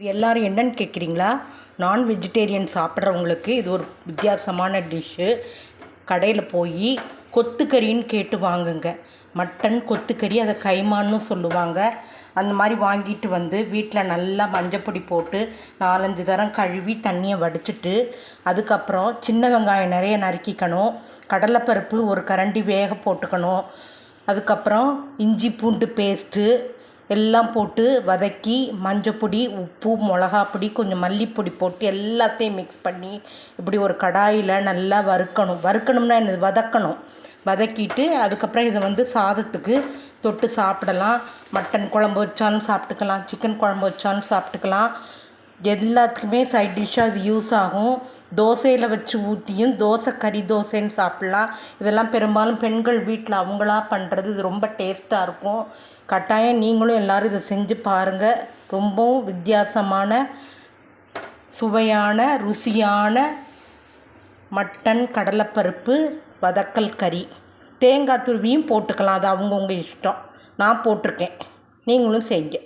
எல்லாரும் என்னன்னு கேட்குறீங்களா நான் வெஜிடேரியன் சாப்பிட்றவங்களுக்கு இது ஒரு வித்தியாசமான டிஷ்ஷு. கடையில் போய் கொத்துக்கறின்னு கேட்டு வாங்குங்க. மட்டன் கொத்துக்கறி அதை கைமான்னு சொல்லுவாங்க. அந்த மாதிரி வாங்கிட்டு வந்து வீட்டில் நல்லா மஞ்சப்பொடி போட்டு நாலஞ்சு தரம் கழுவி தண்ணியை வடிச்சிட்டு அதுக்கப்புறம் சின்ன வெங்காயம் நிறைய நறுக்கிக்கணும். கடலைப்பருப்பு ஒரு கரண்டி வேக போட்டுக்கணும். அதுக்கப்புறம் இஞ்சி பூண்டு பேஸ்ட்டு எல்லாம் போட்டு வதக்கி மஞ்சப்பொடி உப்பு மிளகாப்பொடி கொஞ்சம் மல்லிப்பொடி போட்டு எல்லாத்தையும் மிக்ஸ் பண்ணி இப்படி ஒரு கடாயில் நல்லா வறுக்கணும். வறுக்கணும்னா என்னது? வதக்கணும். வதக்கிட்டு அதுக்கப்புறம் இதை வந்து சாதத்துக்கு தொட்டு சாப்பிடலாம். மட்டன் குழம்பு வச்சாலும் சாப்பிட்டுக்கலாம். சிக்கன் குழம்பு வச்சாலும் சாப்பிட்டுக்கலாம். எல்லாத்துக்குமே சைட் டிஷ்ஷாக இது யூஸ் ஆகும். தோசையில் வச்சு ஊற்றியும் தோசை கறி தோசைன்னு சாப்பிட்லாம். இதெல்லாம் பெரும்பாலும் பெண்கள் வீட்டில் அவங்களா பண்ணுறது இது ரொம்ப டேஸ்ட்டாக இருக்கும். கட்டாயம் நீங்களும் எல்லோரும் இதை செஞ்சு பாருங்கள் ரொம்பவும் வித்தியாசமான சுவையான ருசியான மட்டன் கடலைப்பருப்பு வதக்கல் கறி. தேங்காய் துருவியும் போட்டுக்கலாம். அது அவங்கவுங்க இஷ்டம். நான் போட்டிருக்கேன். நீங்களும் செய்யுங்க.